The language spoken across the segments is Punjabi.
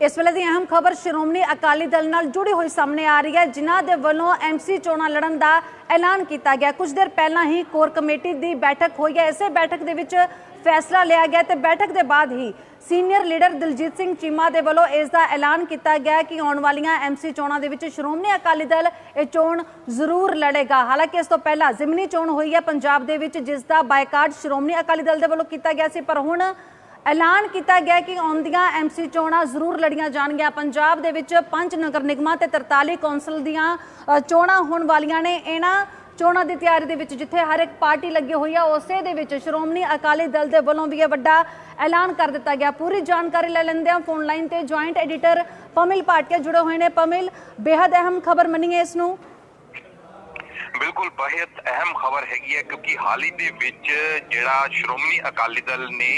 ਇਸ ਵੇਲੇ ਦੀ ਅਹਿਮ ਖਬਰ ਸ਼੍ਰੋਮਣੀ ਅਕਾਲੀ ਦਲ ਨਾਲ ਜੁੜੀ ਹੋਈ ਸਾਹਮਣੇ ਆ ਰਹੀ ਹੈ, ਜਿਨ੍ਹਾਂ ਦੇ ਵੱਲੋਂ ਐਮਸੀ ਚੋਣਾਂ ਲੜਨ ਦਾ ਐਲਾਨ ਕੀਤਾ ਗਿਆ। ਕੁਝ ਦੇਰ ਪਹਿਲਾਂ ਹੀ ਕੋਰ ਕਮੇਟੀ ਦੀ ਬੈਠਕ ਹੋਈ ਹੈ। ਇਸੇ ਬੈਠਕ ਦੇ ਵਿੱਚ ਫੈਸਲਾ ਲਿਆ ਗਿਆ ਤੇ ਬੈਠਕ ਦੇ ਬਾਅਦ ਹੀ ਸੀਨੀਅਰ ਲੀਡਰ ਦਿਲਜੀਤ ਸਿੰਘ ਚੀਮਾ ਦੇ ਵੱਲੋਂ ਇਸ ਦਾ ਐਲਾਨ ਕੀਤਾ ਗਿਆ ਕਿ ਆਉਣ ਵਾਲੀਆਂ ਐਮਸੀ ਚੋਣਾਂ ਦੇ ਵਿੱਚ ਸ਼੍ਰੋਮਣੀ ਅਕਾਲੀ ਦਲ ਇਹ ਚੋਣ ਜ਼ਰੂਰ ਲੜੇਗਾ। ਹਾਲਾਂਕਿ ਇਸ ਤੋਂ ਪਹਿਲਾਂ ਜ਼ਿਮਨੀ ਚੋਣ ਹੋਈ ਹੈ ਪੰਜਾਬ ਦੇ ਵਿੱਚ, ਜਿਸ ਦਾ ਬਾਈਕਾਟ ਸ਼੍ਰੋਮਣੀ ਅਕਾਲੀ ਦਲ ਦੇ ਵੱਲੋਂ ਕੀਤਾ ਗਿਆ ਸੀ, ਪਰ ਹੁਣ ਐਲਾਨ ਕੀਤਾ ਗਿਆ ਕਿ ਆਉਂਦੀਆਂ ਐਮਸੀ ਚੋਣਾਂ ਜ਼ਰੂਰ ਲੜੀਆਂ ਜਾਣਗੀਆਂ। ਪੰਜਾਬ ਦੇ ਵਿੱਚ ਪੰਜ ਨਗਰ ਨਿਗਮਾਂ ਤੇ 43 ਕੌਂਸਲ ਦੀਆਂ ਚੋਣਾਂ ਹੋਣ ਵਾਲੀਆਂ ਨੇ। ਇਹਨਾਂ ਚੋਣਾਂ ਦੀ ਤਿਆਰੀ ਦੇ ਵਿੱਚ ਜਿੱਥੇ ਹਰ ਇੱਕ ਪਾਰਟੀ ਲੱਗੀ ਹੋਈ ਆ, ਉਸੇ ਦੇ ਵਿੱਚ ਸ਼੍ਰੋਮਣੀ ਅਕਾਲੀ ਦਲ ਦੇ ਵੱਲੋਂ ਵੀ ਇਹ ਵੱਡਾ ਐਲਾਨ ਕਰ ਦਿੱਤਾ ਗਿਆ। ਪੂਰੀ ਜਾਣਕਾਰੀ ਲੈ ਲੈਂਦੇ ਹਾਂ ਫੋਨ ਲਾਈਨ ਤੇ ਜੁਆਇੰਟ ਐਡੀਟਰ ਪਮਿਲ ਪਾਟਿਆ ਜੁੜੇ ਹੋਏ ਨੇ। ਪਮਿਲ ਬੇहद ਅਹਿਮ ਖਬਰ ਮੰਨੀਏ ਇਸ ਨੂੰ। ਬਿਲਕੁਲ ਬਹੁਤ ਅਹਿਮ ਖਬਰ ਹੈਗੀ ਹੈ ਕਿਉਂਕਿ ਹਾਲ ਹੀ ਦੇ ਵਿੱਚ ਜਿਹੜਾ ਸ਼੍ਰੋਮਣੀ ਅਕਾਲੀ ਦਲ ਨੇ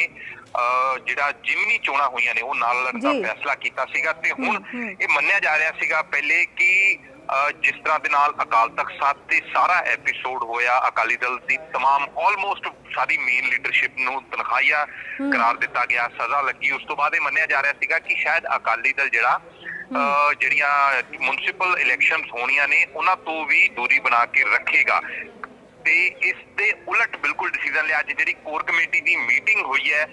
ਅਹ, ਜਿਹੜਾ ਜਿਮਨੀ ਚੋਣਾਂ ਹੋਈਆਂ ਨੇ ਉਹ ਨਾਲ ਲੜਨ ਦਾ ਜੀ। ਫੈਸਲਾ ਕੀਤਾ ਸੀਗਾ ਤੇ ਹੁਣ ਇਹ ਮੰਨਿਆ ਜਾ ਰਿਹਾ ਸੀਗਾ ਪਹਿਲੇ ਕਿ ਅਹ, ਜਿਸ ਤਰ੍ਹਾਂ ਦੇ ਨਾਲ ਅਕਾਲ ਤਖਤ ਸਾਹਿਬ ਤੇ ਸਾਰਾ ਐਪੀਸੋਡ ਹੋਇਆ ਅਕਾਲੀ ਦਲ ਦੀ तमाम ਆਲਮੋਸਟ ਸਾਰੀ ਮੇਨ ਲੀਡਰਸ਼ਿਪ ਨੂੰ ਤਨਖਾਹੀਆ ਕਰਾਰ ਦਿੱਤਾ ਗਿਆ ਸਜ਼ਾ ਲੱਗੀ ਉਸ ਤੋਂ ਬਾਅਦ ਇਹ ਮੰਨਿਆ ਜਾ ਰਿਹਾ ਸੀਗਾ ਕਿ ਸ਼ਾਇਦ ਅਕਾਲੀ ਦਲ ਜਿਹੜਾ ਅਹ, ਜਿਹੜੀਆਂ ਮਿਊਨਿਸਪਲ ਇਲੈਕਸ਼ਨਸ ਹੋਣੀਆਂ ਨੇ ਉਹਨਾਂ ਤੋਂ ਵੀ ਦੂਰੀ ਬਣਾ ਕੇ ਰੱਖੇਗਾ। ਤੇ ਇਸ ਦੇ ਉਲਟ ਬਿਲਕੁਲ ਡਿਸੀਜਨ ਲਿਆ। ਅੱਜ ਜਿਹੜੀ ਕੋਰ ਕਮੇਟੀ ਦੀ ਮੀਟਿੰਗ ਹੋਈ ਹੈ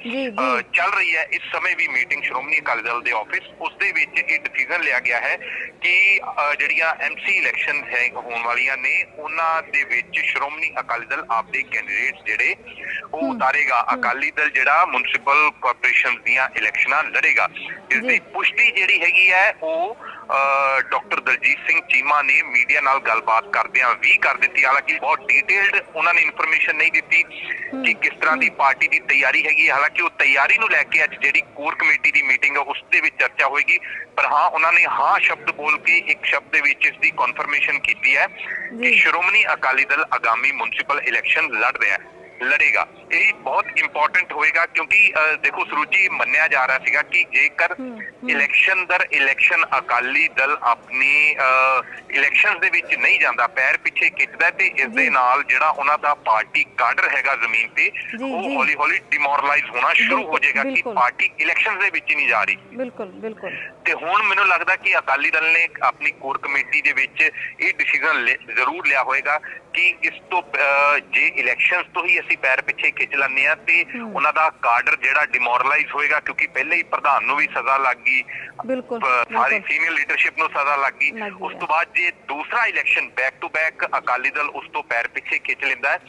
ਚੱਲ ਰਹੀ ਹੈ ਇਸ ਸਮੇਂ ਵੀ ਮੀਟਿੰਗ ਸ਼੍ਰੋਮਣੀ ਅਕਾਲੀ ਦਲ ਦੇ ਆਫਿਸ ਉਸ ਦੇ ਵਿੱਚ ਇਹ ਡਿਸੀਜਨ ਲਿਆ ਗਿਆ ਹੈ ਕਿ ਜਿਹੜੀਆਂ ਐਮਸੀ ਇਲੈਕਸ਼ਨ ਹੈ ਹੋਣ ਵਾਲੀਆਂ ਨੇ ਉਹਨਾਂ ਦੇ ਵਿੱਚ ਸ਼੍ਰੋਮਣੀ ਅਕਾਲੀ ਦਲ ਆਪਦੇ ਕੈਂਡੀਡੇਟਸ ਜਿਹੜੇ ਉਹ ਉਤਾਰੇਗਾ। ਅਕਾਲੀ ਦਲ ਜਿਹੜਾ ਮਿਊਨਿਸਪਲ ਕਾਰਪੋਰੇਸ਼ਨ ਦੀਆਂ ਇਲੈਕਸ਼ਨਾਂ ਲੜੇਗਾ। ਇਸ ਦੀ। ਪੁਸ਼ਟੀ ਜਿਹੜੀ ਹੈਗੀ ਹੈ ਉਹ ਡਾਕਟਰ ਦਲਜੀਤ ਸਿੰਘ ਚੀਮਾ ਨੇ ਮੀਡੀਆ ਨਾਲ ਗੱਲਬਾਤ ਕਰਦਿਆਂ ਵੀ ਕਰ ਦਿੱਤੀ। ਹਾਲਾਂਕਿ ਬਹੁਤ ਡੀਟੇਲਡ ਉਹਨਾਂ ਨੇ ਇਨਫੋਰਮੇਸ਼ਨ ਨਹੀਂ ਦਿੱਤੀ ਕਿ ਕਿਸ ਤਰ੍ਹਾਂ ਦੀ ਪਾਰਟੀ ਦੀ ਤਿਆਰੀ ਹੈਗੀ। ਹਾਲਾਂਕਿ ਉਹ ਤਿਆਰੀ ਨੂੰ ਲੈ ਕੇ ਅੱਜ ਜਿਹੜੀ ਕੋਰ ਕਮੇਟੀ ਦੀ ਮੀਟਿੰਗ ਹੈ ਉਸ ਦੇ ਵਿੱਚ ਚਰਚਾ ਹੋਏਗੀ। ਪਰ ਹਾਂ ਉਹਨਾਂ ਨੇ ਹਾਂ ਸ਼ਬਦ ਬੋਲ ਕੇ ਇੱਕ ਸ਼ਬਦ ਦੇ ਵਿੱਚ ਇਸ ਦੀ ਕਨਫਰਮੇਸ਼ਨ ਕੀਤੀ ਹੈ ਕਿ। ਸ਼੍ਰੋਮਣੀ ਅਕਾਲੀ ਦਲ ਆਗਾਮੀ ਮਿਊਨਿਸਪਲ ਇਲੈਕਸ਼ਨ ਲੜ ਰਿਹਾ ਹੈ। ਲੜੇਗਾ। ਇਹ ਬਹੁਤ ਇੰਪੋਰਟੈਂਟ ਹੋਏਗਾ ਕਿਉਂਕਿ ਦੇਖੋ ਸਰੂਚੀ ਮੰਨਿਆ ਜਾ ਰਿਹਾ ਸੀਗਾ ਕਿ ਜੇਕਰ ਇਲੈਕਸ਼ਨ ਦਰ ਇਲੈਕਸ਼ਨ ਅਕਾਲੀ ਦਲ ਆਪਣੀ ਇਲੈਕਸ਼ਨਸ ਦੇ ਵਿੱਚ ਨਹੀਂ ਜਾਂਦਾ ਪੈਰ ਪਿੱਛੇ ਖਿੱਚਦਾ ਤੇ ਇਸ ਦੇ ਨਾਲ ਜਿਹੜਾ ਉਹਨਾਂ ਦਾ ਪਾਰਟੀ ਕਾਡਰ ਹੈਗਾ ਜ਼ਮੀਨ ਤੇ ਉਹ। ਹੌਲੀ ਹੌਲੀ ਡਿਮੋਰਲਾਈਜ਼ ਹੋਣਾ ਸ਼ੁਰੂ ਹੋ ਜਾਏਗਾ ਕਿ। ਪਾਰਟੀ ਇਲੈਕਸ਼ਨਸ ਦੇ ਵਿੱਚ ਨਹੀਂ ਜਾ ਰਹੀ। ਬਿਲਕੁਲ ਬਿਲਕੁਲ। ਤੇ ਹੁਣ ਮੈਨੂੰ ਲੱਗਦਾ ਕਿ ਅਕਾਲੀ ਦਲ ਨੇ ਆਪਣੀ ਕੋਰ ਕਮੇਟੀ ਦੇ ਵਿੱਚ ਇਹ ਡਿਸੀਜਨ ਜ਼ਰੂਰ ਲਿਆ ਹੋਵੇਗਾ ਕਿ ਇਸ ਤੋਂ ਜੇ ਇਲੈਕਸ਼ਨਸ ਤੋਂ ਹੀ ਅਸੀਂ ਪੈਰ ਪਿੱਛੇ ਖਿੱਚ ਲੈਂਦੇ ਆ ਤੇ ਉਹਨਾਂ ਦਾ ਕਾਡਰ ਜਿਹੜਾ ਡਿਮੋਰਲਾਈਜ਼ ਹੋਏਗਾ ਕਿਉਂਕਿ ਪਹਿਲੇ ਹੀ ਪ੍ਰਧਾਨ ਨੂੰ ਵੀ ਸਜ਼ਾ ਲੱਗ ਗਈ। ਬਿਲਕੁਲ ਸਾਰੀ ਸੀਨੀਅਰ ਲੀਡਰਸ਼ਿਪ ਨੂੰ ਸਜ਼ਾ ਲੱਗ ਗਈ। ਉਸ। ਤੋਂ ਬਾਅਦ ਜੇ ਦੂਸਰਾ election back to back Akali Dal ਉਸ ਤੋਂ ਪੈਰ ਪਿੱਛੇ ਖਿੱਚ ਲੈਂਦਾ ਹੈ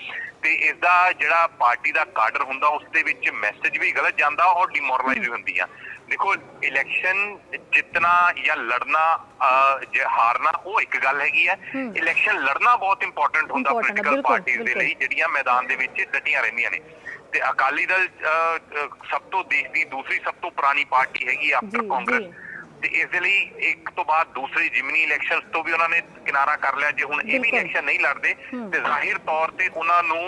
ਤੇ ਇਸ ਦਾ ਜਿਹੜਾ ਪਾਰਟੀ ਦਾ ਕਾਡਰ ਹੁੰਦਾ ਉਸ ਦੇ ਵਿੱਚ ਮੈਸੇਜ ਵੀ ਗਲਤ ਜਾਂਦਾ ਔਰ ਡਿਮੋਰਲਾਈਜ਼ ਹੁੰਦੀ ਆ। ਦੇਖੋ ਇਲੈਕਸ਼ਨ ਜਿੱਤਣਾ ਜਾਂ ਲੜਨਾ ਜੇ ਹਾਰਨਾ ਉਹ ਇੱਕ ਗੱਲ ਹੈਗੀ ਹੈ। ਇਲੈਕਸ਼ਨ ਲੜਨਾ ਬਹੁਤ ਇੰਪੋਰਟੈਂਟ ਹੁੰਦਾ ਪੋਲੀਟੀਕਲ ਪਾਰਟੀਆਂ ਦੇ। ਲਈ ਜਿਹੜੀਆਂ ਮੈਦਾਨ ਦੇ ਵਿੱਚ ਡਟੀਆਂ ਰਹਿੰਦੀਆਂ ਨੇ ਤੇ ਅਕਾਲੀ ਦਲ ਸਭ ਤੋਂ ਦੇਸ਼ ਦੀ ਦੂਸਰੀ ਸਭ ਤੋਂ ਪੁਰਾਣੀ ਪਾਰਟੀ ਹੈਗੀ ਆਫਟਰ ਕਾਂਗਰਸ। ਤੇ ਇਸ ਦੇ ਲਈ ਇੱਕ ਤੋਂ ਬਾਅਦ ਦੂਸਰੀ ਜਿਮਨੀ ਇਲੈਕਸ਼ਨਸ ਤੋਂ ਵੀ ਉਹਨਾਂ ਨੇ ਕਿਨਾਰਾ ਕਰ ਲਿਆ। ਜੇ ਹੁਣ ਇਹ ਵੀ। ਇਲੈਕਸ਼ਨ ਨਹੀਂ ਲੜਦੇ। ਤੇ ਜ਼ਾਹਿਰ ਤੌਰ ਤੇ ਉਹਨਾਂ ਨੂੰ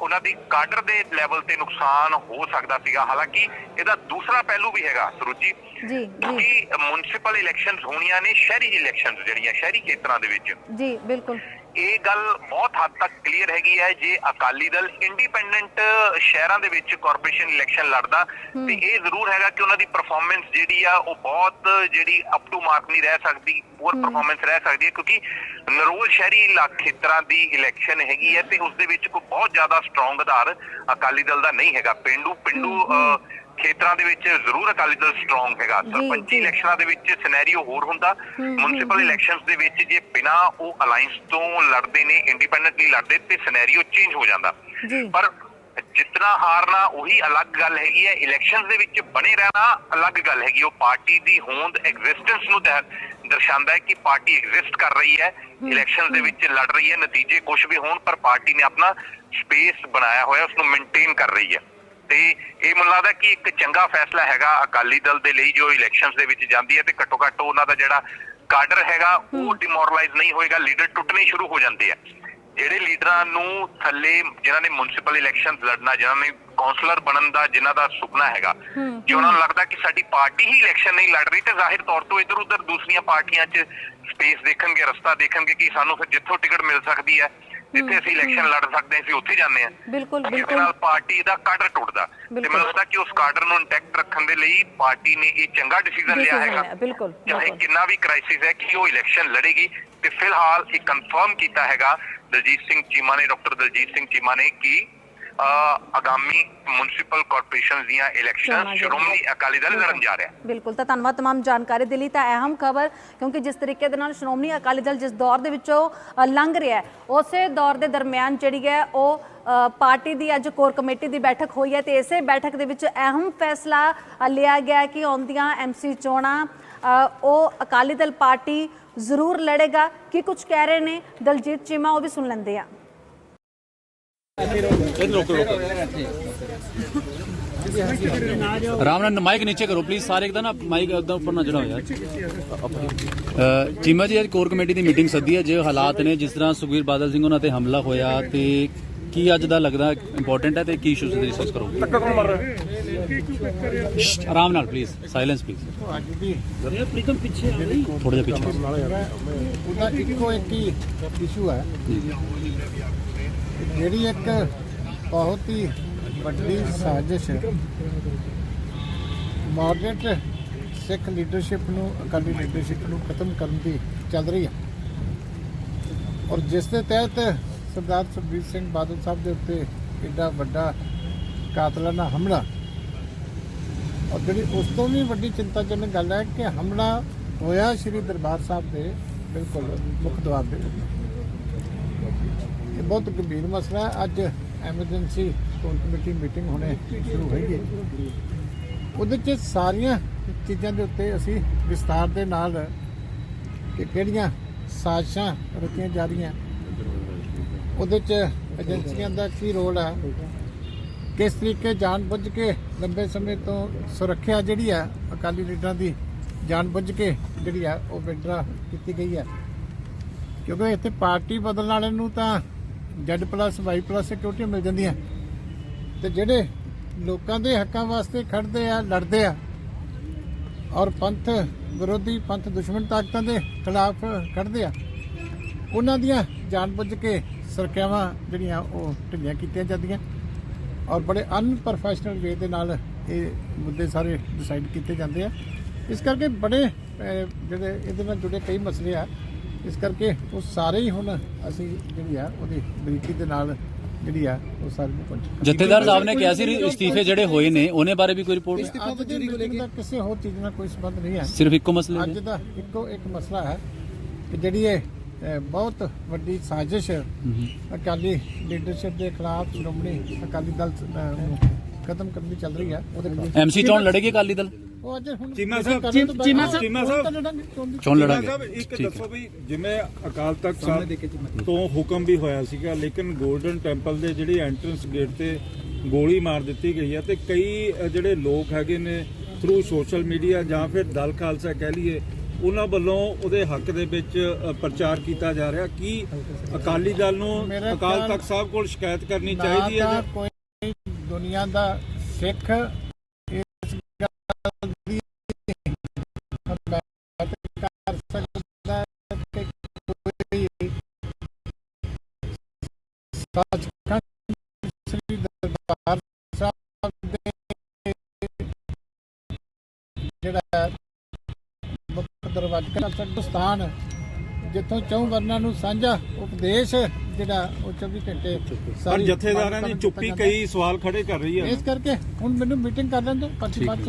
ਉਹਨਾਂ ਦੀ ਕਾਡਰ ਦੇ ਲੈਵਲ ਤੇ ਨੁਕਸਾਨ ਹੋ ਸਕਦਾ ਸੀਗਾ। ਹਾਲਾਂਕਿ ਇਹਦਾ ਦੂਸਰਾ ਪਹਿਲੂ ਵੀ ਹੈਗਾ ਸਰੂਚੀ ਜੀ ਜੀ। ਮਿਊਨਿਸਪਲ ਇਲੈਕਸ਼ਨਸ ਹੋਣੀਆਂ ਨੇ ਸ਼ਹਿਰੀ ਇਲੈਕਸ਼ਨਸ ਜਿਹੜੀਆਂ ਸ਼ਹਿਰੀ ਖੇਤਰਾਂ ਦੇ ਵਿੱਚ। ਜੀ ਬਿਲਕੁਲ। ਇਹ ਗੱਲ ਬਹੁਤ ਹੱਦ ਤੱਕ ਕਲੀਅਰ ਹੈਗੀ ਹੈ ਜੇ ਅਕਾਲੀ ਦਲ ਇੰਡੀਪੈਂਡੈਂਟ ਸ਼ਹਿਰਾਂ ਦੇ ਵਿੱਚ ਕਾਰਪੋਰੇਸ਼ਨ ਇਲੈਕਸ਼ਨ ਲੜਦਾ ਤੇ ਇਹ ਜ਼ਰੂਰ ਹੈਗਾ ਕਿ ਉਹਨਾਂ ਦੀ ਪਰਫਾਰਮੈਂਸ ਜਿਹੜੀ ਆ ਉਹ ਬਹੁਤ ਜਿਹੜੀ ਅਪ ਟੂ ਮਾਰਕ ਨਹੀਂ ਰਹਿ ਸਕਦੀ ਪੂਰ ਪਰਫਾਰਮੈਂਸ ਰਹਿ ਸਕਦੀ ਹੈ ਕਿਉਂਕਿ ਨਰੋਲ ਸ਼ਹਿਰੀ ਇਲਾਕੇ ਖੇਤਰਾਂ ਦੀ ਇਲੈਕਸ਼ਨ ਹੈਗੀ ਹੈ ਤੇ ਉਸ ਦੇ ਵਿੱਚ ਕੋਈ ਬਹੁਤ ਜ਼ਿਆਦਾ ਸਟਰੋਂਗ ਆਧਾਰ ਅਕਾਲੀ ਦਲ ਦਾ ਨਹੀਂ ਹੈਗਾ। ਪਿੰਡੂ ਪਿੰਡੂ ਖੇਤਰਾਂ ਦੇ ਵਿੱਚ ਜ਼ਰੂਰ ਅਕਾਲੀ ਦਲ ਸਟਰੋਂਗ ਹੈਗਾ। ਸਰਪੰਚੀ। ਇਲੈਕਸ਼ਨਾਂ ਦੇ ਵਿੱਚ ਸਿਨੈਰੀਓ ਹੋਰ ਹੁੰਦਾ। ਮਿਊਨਿਸਪਲ ਇਲੈਕਸ਼ਨਸ ਦੇ ਵਿੱਚ ਜੇ ਬਿਨਾ ਉਹ ਅਲਾਈਅੰਸ ਤੋਂ ਲੜਦੇ ਨੇ ਇੰਡੀਪੈਂਡੈਂਟਲੀ ਲੜਦੇ ਤੇ ਸਿਨੈਰੀਓ ਚੇਂਜ ਹੋ ਜਾਂਦਾ। ਪਰ ਜਿਤਨਾ ਹਾਰਨਾ ਉਹੀ ਅਲੱਗ ਗੱਲ ਹੈਗੀ ਹੈ। ਇਲੈਕਸ਼ਨਸ ਦੇ ਵਿੱਚ ਬਣੇ ਰਹਿਣਾ ਅਲੱਗ ਗੱਲ ਹੈਗੀ। ਉਹ ਪਾਰਟੀ ਦੀ ਹੋਂਦ ਐਗਜ਼ਿਸਟੈਂਸ ਨੂੰ ਦਰਸਾਉਂਦਾ ਹੈ ਕਿ ਪਾਰਟੀ ਐਗਜ਼ਿਸਟ ਕਰ ਰਹੀ ਹੈ। ਇਲੈਕਸ਼ਨਸ ਦੇ ਵਿੱਚ ਲੜ ਰਹੀ ਹੈ। ਨਤੀਜੇ ਕੁਝ ਵੀ ਹੋਣ ਪਰ ਪਾਰਟੀ ਨੇ ਆਪਣਾ ਸਪੇਸ ਬਣਾਇਆ ਹੋਇਆ ਉਸ ਨੂੰ ਮੇਨਟੇਨ ਕਰ ਰਹੀ ਹੈ। ਤੇ ਇਹ ਮੈਨੂੰ ਲੱਗਦਾ ਕਿ ਇੱਕ ਚੰਗਾ ਫੈਸਲਾ ਹੈਗਾ ਅਕਾਲੀ ਦਲ ਦੇ ਲਈ ਜੋ ਇਲੈਕਸ਼ਨਸ ਦੇ ਵਿੱਚ ਜਾਂਦੀ ਹੈ ਤੇ ਘੱਟੋ ਘੱਟ ਉਹਨਾਂ ਦਾ ਜਿਹੜਾ ਕਾਡਰ ਹੈਗਾ ਉਹ ਡਿਮੋਰਲਾਈਜ਼ ਨਹੀਂ ਹੋਏਗਾ ਲੀਡਰ ਟੁੱਟਣੇ ਸ਼ੁਰੂ ਹੋ ਜਾਂਦੇ ਆ। ਜਿਹੜੇ ਲੀਡਰਾਂ ਨੂੰ ਥੱਲੇ ਜਿਨ੍ਹਾਂ ਨੇ ਮਿਊਨਿਸਪਲ ਇਲੈਕਸ਼ਨਸ ਲੜਨਾ ਜਿਨ੍ਹਾਂ ਨੇ ਕਾਉਂਸਲਰ ਬਣਨ ਦਾ ਜਿਨ੍ਹਾਂ ਦਾ ਸੁਪਨਾ ਹੈਗਾ ਜੇ ਉਹਨਾਂ ਨੂੰ ਲੱਗਦਾ ਕਿ ਸਾਡੀ ਪਾਰਟੀ ਹੀ ਇਲੈਕਸ਼ਨ ਨਹੀਂ ਲੜ ਰਹੀ ਤੇ ਜ਼ਾਹਿਰ ਤੌਰ ਤੋਂ ਇਧਰ ਉਧਰ ਦੂਸਰੀਆਂ ਪਾਰਟੀਆਂ 'ਚ ਸਪੇਸ ਦੇਖਣਗੇ ਰਸਤਾ ਦੇਖਣਗੇ ਕਿ ਸਾਨੂੰ ਫਿਰ ਜਿੱਥੋਂ ਟਿਕਟ ਮਿਲ ਸਕਦੀ ਹੈ। ਜਿੱਥੇ ਅਸੀਂ ਇਲੈਕਸ਼ਨ ਲੜ ਸਕਦੇ ਅਸੀਂ ਉੱਥੇ ਜਾਂਦੇ ਹਾਂ। ਬਿਲਕੁਲ ਬਿਲਕੁਲ। ਨਾਲ ਪਾਰਟੀ ਦਾ ਕਾਡਰ ਟੁੱਟਦਾ। ਤੇ। ਮੈਨੂੰ ਲੱਗਦਾ ਕਿ ਉਸ ਕਾਡਰ ਨੂੰ ਇੰਟੈਕਟ ਰੱਖਣ ਦੇ ਲਈ ਪਾਰਟੀ ਨੇ ਇਹ ਚੰਗਾ ਡਿਸੀਜਨ ਲਿਆ ਹੈਗਾ। ਬਿਲਕੁਲ, ਚਾਹੇ। ਕਿੰਨਾ ਵੀ ਕ੍ਰਾਈਸਿਸ ਹੈ ਕਿ ਉਹ ਇਲੈਕਸ਼ਨ ਲੜੇਗੀ। ਤੇ ਫਿਲਹਾਲ ਇਹ ਕਨਫਰਮ ਕੀਤਾ ਹੈਗਾ ਦਲਜੀਤ ਸਿੰਘ ਚੀਮਾ ਨੇ ਡਾਕਟਰ ਦਲਜੀਤ ਸਿੰਘ ਚੀਮਾ ਨੇ ਕਿ ਆਗਾਮੀ ਮਿਊਨਿਸਪਲ ਕਾਰਪੋਰੇਸ਼ਨ ਦੀਆਂ ਚੋਣਾਂ ਇਲੈਕਸ਼ਨ ਜਿਹੜੀਆਂ- ਸ਼੍ਰੋਮਣੀ ਅਕਾਲੀ ਦਲ ਲੜਨ ਜਾ ਰਿਹਾ ਹੈ ਬਿਲਕੁਲ ਤਾਂ ਧੰਨਵਾਦ तमाम ਜਾਣਕਾਰੀ ਦੇ ਲਈ ਤਾਂ ਅਹਿਮ ਖਬਰ ਕਿਉਂਕਿ ਜਿਸ ਤਰੀਕੇ ਦੇ ਨਾਲ ਸ਼੍ਰੋਮਣੀ ਅਕਾਲੀ ਦਲ ਜਿਸ ਦੌਰ ਦੇ ਵਿੱਚੋਂ ਅ, ਲੰਘ ਰਿਹਾ ਹੈ ਉਸੇ ਦੌਰ ਦੇ ਦਰਮਿਆਨ ਜਿਹੜੀ ਹੈ ਉਹ ਅ, ਪਾਰਟੀ ਦੀ ਅੱਜ ਕੋਰ ਕਮੇਟੀ ਦੀ ਬੈਠਕ ਹੋਈ ਹੈ ਤੇ ਇਸੇ ਬੈਠਕ ਦੇ ਵਿੱਚ ਅਹਿਮ ਫੈਸਲਾ ਅ, ਲਿਆ ਗਿਆ ਕਿ ਆਉਂਦੀਆਂ ਐਮਸੀ ਚੋਣਾਂ ਅ, ਉਹ ਅਕਾਲੀ ਦਲ ਪਾਰਟੀ ਜ਼ਰੂਰ ਲੜੇਗਾ ਕੀ ਕੁਝ ਕਹਿ ਰਹੇ ਨੇ ਦਲਜੀਤ ਚੀਮਾ ਉਹ ਵੀ ਸੁਣ ਲੈਂਦੇ ਆ ਆਰਾਮ ਨਾਲ ਮਾਈਕ ਨੀਚੇ ਕਰੋ ਪਲੀਜ਼ ਸਾਰੇ ਇੱਕਦਮ ਨਾ ਮਾਈਕ ਇੱਕਦਮ ਉੱਪਰ ਨਾ ਚੜਾਓ ਯਾਰ ਚੀਮਾ ਜੀ ਅੱਜ ਕੋਰ ਕਮੇਟੀ ਦੀ ਮੀਟਿੰਗ ਸੱਦੀ ਹੈ ਜੇ ਹਾਲਾਤ ਨੇ ਜਿਸ ਤਰ੍ਹਾਂ ਸੁਖਬੀਰ ਬਾਦਲ ਸਿੰਘ ਉਹਨਾਂ ਤੇ ਹਮਲਾ ਹੋਇਆ ਤੇ ਕੀ ਅੱਜ ਦਾ ਲੱਗਦਾ ਇੰਪੋਰਟੈਂਟ ਹੈ ਤੇ ਕੀ ਇਸ਼ੂਜ਼ ਤੇ ਡਿਸਕਸ ਕਰੋਗੇ ਆਰਾਮ ਨਾਲ ਪਲੀਜ਼ ਸਾਇਲੈਂਸ ਪਲੀਜ਼ ਥੋੜਾ ਜਿਹਾ ਪਿੱਛੇ ਉਹਦਾ ਇੱਕੋ ਇੱਕ ਹੀ ਇਸ਼ੂ ਹੈ ਜਿਹੜੀ ਇੱਕ ਬਹੁਤ ਹੀ ਵੱਡੀ ਸਾਜ਼ਿਸ਼ ਮਾਡਰੇਟ ਸਿੱਖ ਲੀਡਰਸ਼ਿਪ ਨੂੰ, ਅਕਾਲੀ ਲੀਡਰਸ਼ਿਪ ਨੂੰ ਖਤਮ ਕਰਨ ਦੀ ਚੱਲ ਰਹੀ ਹੈ। ਔਰ ਜਿਸ ਦੇ ਤਹਿਤ ਸਰਦਾਰ ਸੁਖਬੀਰ ਸਿੰਘ ਬਾਦਲ ਸਾਹਿਬ ਦੇ ਉੱਤੇ ਐਡਾ ਵੱਡਾ ਕਾਤਲਾਨਾ ਹਮਲਾ ਔਰ ਜਿਹੜੀ ਉਸ ਤੋਂ ਵੀ ਵੱਡੀ ਚਿੰਤਾਜਨਕ ਗੱਲ ਹੈ ਕਿ ਹਮਲਾ ਹੋਇਆ ਸ੍ਰੀ ਦਰਬਾਰ ਸਾਹਿਬ ਦੇ ਬਿਲਕੁਲ ਮੁੱਖ ਦੁਆਰ ਦੇ ਇਹ ਬਹੁਤ ਗੰਭੀਰ ਮਸਲਾ ਹੈ। ਅੱਜ ਐਮਰਜੈਂਸੀ ਕੋਰ ਕਮੇਟੀ ਮੀਟਿੰਗ ਹੋਣੇ ਸ਼ੁਰੂ ਹੋਈ ਹੈ। ਉਹਦੇ 'ਚ ਸਾਰੀਆਂ ਚੀਜ਼ਾਂ ਦੇ ਉੱਤੇ ਅਸੀਂ ਵਿਸਤਾਰ ਦੇ ਨਾਲ ਕਿ ਕਿਹੜੀਆਂ ਸਾਜ਼ਿਸ਼ਾਂ ਰਚੀਆਂ ਜਾ ਰਹੀਆਂ। ਉਹਦੇ 'ਚ ਏਜੰਸੀਆਂ ਦਾ ਕੀ ਰੋਲ ਹੈ ਕਿਸ ਤਰੀਕੇ ਜਾਣਬੁੱਝ ਕੇ ਲੰਬੇ ਸਮੇਂ ਤੋਂ ਸੁਰੱਖਿਆ ਜਿਹੜੀ ਆ, ਅਕਾਲੀ ਲੀਡਰਾਂ ਦੀ ਜਾਣਬੁੱਝ ਕੇ ਜਿਹੜੀ ਆ, ਉਹ ਵਿਡਰਾ ਕੀਤੀ ਗਈ ਹੈ ਕਿਉਂਕਿ ਇੱਥੇ ਪਾਰਟੀ ਬਦਲਣ ਵਾਲੇ ਨੂੰ ਤਾਂ Z plus Y plus security ਮਿਲ ਜਾਂਦੀਆਂ। ਤੇ ਜਿਹੜੇ ਲੋਕਾਂ ਦੇ ਹੱਕਾਂ ਵਾਸਤੇ ਖੜਦੇ ਆ, ਲੜਦੇ ਆ, ਔਰ ਪੰਥ ਵਿਰੋਧੀ, ਪੰਥ ਦੁਸ਼ਮਣ ਤਾਕਤਾਂ ਦੇ ਖਿਲਾਫ ਖੜਦੇ ਆ, ਉਹਨਾਂ ਦੀਆਂ ਜਾਣਬੁੱਝ ਕੇ ਸੁਰੱਖਿਆਵਾਂ ਜਿਹੜੀਆਂ ਉਹ ਢਿੱਲੀਆਂ ਕੀਤੀਆਂ ਜਾਂਦੀਆਂ। ਔਰ ਬੜੇ ਅਨਪ੍ਰੋਫੈਸ਼ਨਲ ਵੇ ਦੇ ਨਾਲ ਇਹ ਮੁੱਦੇ ਸਾਰੇ ਡਿਸਾਈਡ ਕੀਤੇ ਜਾਂਦੇ ਆ। ਇਸ ਕਰਕੇ ਬੜੇ ਜਿਹੜੇ ਇਹਦੇ ਨਾਲ ਜੁੜੇ ਕਈ ਮਸਲੇ ਆ। ਇਸ ਕਰਕੇ ਉਹ ਸਾਰੇ ਹੀ ਹੁਣ ਅਸੀਂ ਜਿਹੜੀ ਆ ਉਹਦੀ ਬਰੀਕੀ ਦੇ ਨਾਲ ਜਿਹੜੀ ਆ ਉਹ ਸਾਰੇ ਨੂੰ ਪਹੁੰਚ ਜਥੇਦਾਰ ਸਾਹਿਬ ਨੇ ਕਿਹਾ ਸੀ ਇਸਤੀਫੇ ਜਿਹੜੇ ਹੋਏ ਨੇ ਉਹਨੇ ਬਾਰੇ ਵੀ ਕੋਈ ਰਿਪੋਰਟ ਅੱਜ ਦੀ meeting ਦਾ ਕਿਸੇ ਹੋਰ ਚੀਜ਼ ਨਾਲ ਕੋਈ ਸੰਬੰਧ ਨਹੀਂ ਹੈ। ਸਿਰਫ ਇੱਕੋ ਮਸਲੇ ਅੱਜ ਦੇ ਇੱਕੋ ਇੱਕ ਮਸਲਾ ਹੈ ਕਿ ਜਿਹੜੀ ਇਹ ਬਹੁਤ ਵੱਡੀ ਸਾਜ਼ਿਸ਼ ਅਕਾਲੀ ਲੀਡਰਸ਼ਿਪ ਦੇ ਖਿਲਾਫ ਸ਼੍ਰੋਮਣੀ ਅਕਾਲੀ ਦਲ ਨੂੰ ਖਤਮ ਕਰਨ ਦੀ ਚੱਲ ਰਹੀ ਹੈ ਉਹਦੇ ਖਿਲਾਫ। ਐਮਸੀ ਚੋਣ ਲੜੇਗੀ ਅਕਾਲੀ ਦਲ? ਉਹ ਅੱਜ ਹੁਣ ਚੀਮਾ ਸਾਹਿਬ, ਕਰਨ ਤੋਂ ਚੀਮਾ ਬਾਅਦ- ਸਾਹਿਬ, ਚੀਮਾ ਹੁਣ ਸਾਹਿਬ। ਤਾਂ ਲੜਾਂਗੇ ਚੋਣ ਦੀ। ਚੋਣ ਚੀਮਾ ਲੜਾਂਗੇ ਸਾਹਿਬ ਇੱਕ ਠੀਕ ਦੱਸੋ ਹੈ ਵੀ ਜਿਵੇਂ ਅਕਾਲ ਤਖਤ ਸਾਹਿਬ ਤੋਂ ਹੁਕਮ ਵੀ ਹੋਇਆ ਸੀਗਾ ਲੇਕਿਨ 골ਡਨ ਟੈਂਪਲ ਦੇ ਜਿਹੜੀ ਐਂਟਰੈਂਸ ਗੇਟ ਤੇ ਗੋਲੀ ਮਾਰ ਦਿੱਤੀ ਗਈ ਹੈ ਤੇ ਕਈ ਜਿਹੜੇ ਲੋਕ ਹੈਗੇ ਨੇ ਥਰੂ ਸੋਸ਼ਲ ਮੀਡੀਆ ਜਾਂ ਫਿਰ ਦਲ ਖਾਲਸਾ ਕਹਿ ਲਈਏ ਉਹਨਾਂ ਵੱਲੋਂ ਉਹਦੇ ਹੱਕ ਦੇ ਵਿੱਚ ਪ੍ਰਚਾਰ ਕੀਤਾ ਜਾ ਰਿਹਾ ਕੀ ਅਕਾਲੀ ਦਲ ਨੂੰ ਅਕਾਲ ਤਖਤ ਸਾਹਿਬ ਕੋਲ ਸ਼ਿਕਾਇਤ ਕਰਨੀ ਚਾਹੀਦੀ ਹੈ ਕੋਈ ਦੁਨੀਆ ਦਾ ਸਿੱਖ ਦਾ ਸਥਾਨ। ਜਿੱਥੋਂ ਚੌਂ ਵਰਨਾਂ ਨੂੰ ਸਾਂਝਾ ਉਪਦੇਸ਼ ਜਿਹੜਾ ਉਹ 24 ਘੰਟੇ ਪਰ ਸਾਰੀ ਜਥੇਦਾਰਾਂ ਦੀ ਚੁੱਪੀ। ਕਈ ਸਵਾਲ ਖੜੇ ਕਰ ਰਹੀ ਹੈ ਇਸ ਕਰਕੇ ਹੁਣ ਮੈਨੂੰ ਮੀਟਿੰਗ ਕਰ ਲੈਣ ਦਿਓ ਪਰਚੀ ਬਾਅਦ ਚ